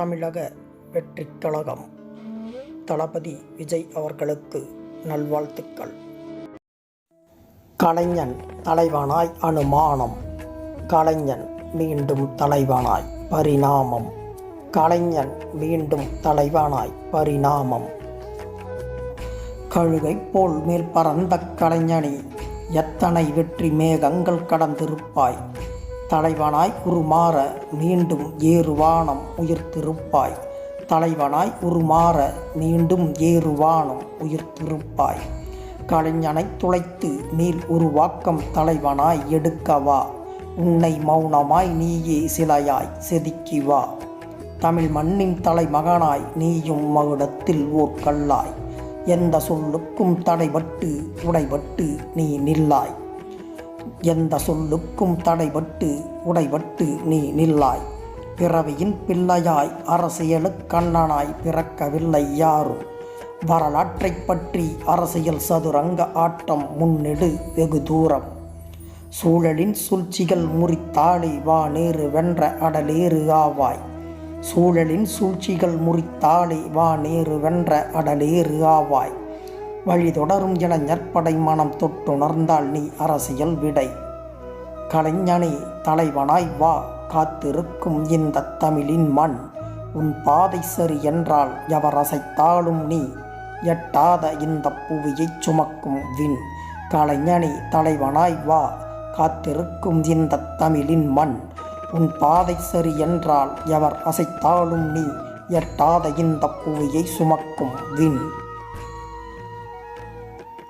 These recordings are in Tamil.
தமிழக வெற்றிக் கழகம் தளபதி விஜய் அவர்களுக்கு நல்வாழ்த்துக்கள். கலைஞன் தலைவனாய் அனுமானம். கலைஞன் மீண்டும் தலைவனாய் பரிணாமம். கலைஞன் மீண்டும் தலைவனாய் பரிணாமம். கழுகை போல் மேல் பறந்த கலைஞனி எத்தனை வெற்றி மேகங்கள் கடந்திருப்பாய். தலைவனாய் உருமாற மீண்டும் ஏறுவானம் உயிர்த்திருப்பாய். தலைவனாய் உருமாற மீண்டும் ஏறுவானம் உயிர்த்திருப்பாய். கலைஞனை துளைத்து நீல் உருவாக்கம் தலைவனாய் எடுக்கவா. உன்னை மௌனமாய் நீயே சிலையாய் செதுக்கி வா. தமிழ் மண்ணின் தலைமகனாய் நீயும் மகுடத்தில் ஓர் கல்லாய் எந்த சொல்லுக்கும் தடைபட்டு உடைபட்டு நீ நில்லாய். எந்த சொல்லுக்கும் தடைபட்டு உடைபட்டு நீ நில்லாய். பிறவியின் பிள்ளையாய் அரசியலுக்கண்ணனாய் பிறக்கவில்லை யாரும். வரலாற்றைப் பற்றி அரசியல் சதுரங்க ஆட்டம் முன்னெடு வெகு தூரம். சூழலின் சூழ்ச்சிகள் முறித்தாளி வா நேரு வென்ற அடலேறு ஆவாய். சூழலின் சூழ்ச்சிகள் முறித்தாளி வா நேரு வென்ற அடலேறு ஆவாய். வழி தொடரும் இளைஞற்படை மனம் தொட்டுணர்ந்தால் நீ அரசியல் விடை. கலைஞனே தலைவனாய் வா காத்திருக்கும் இந்த தமிழின் மண். உன் பாதை சரி என்றால் எவர் அசைத்தாலும் நீ எட்டாத இந்த புவியைச் சுமக்கும் வின் கலைஞனே தலைவனாய் வா காத்திருக்கும் இந்த தமிழின் மண். உன் பாதை சரி என்றால் எவர் அசைத்தாலும் நீ எட்டாத இந்த புவியை சுமக்கும் வின்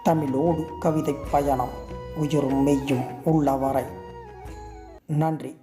தமிழோடு கவிதை பயணம் உயிரும் மெய்யும் உள்ளவரை. நன்றி.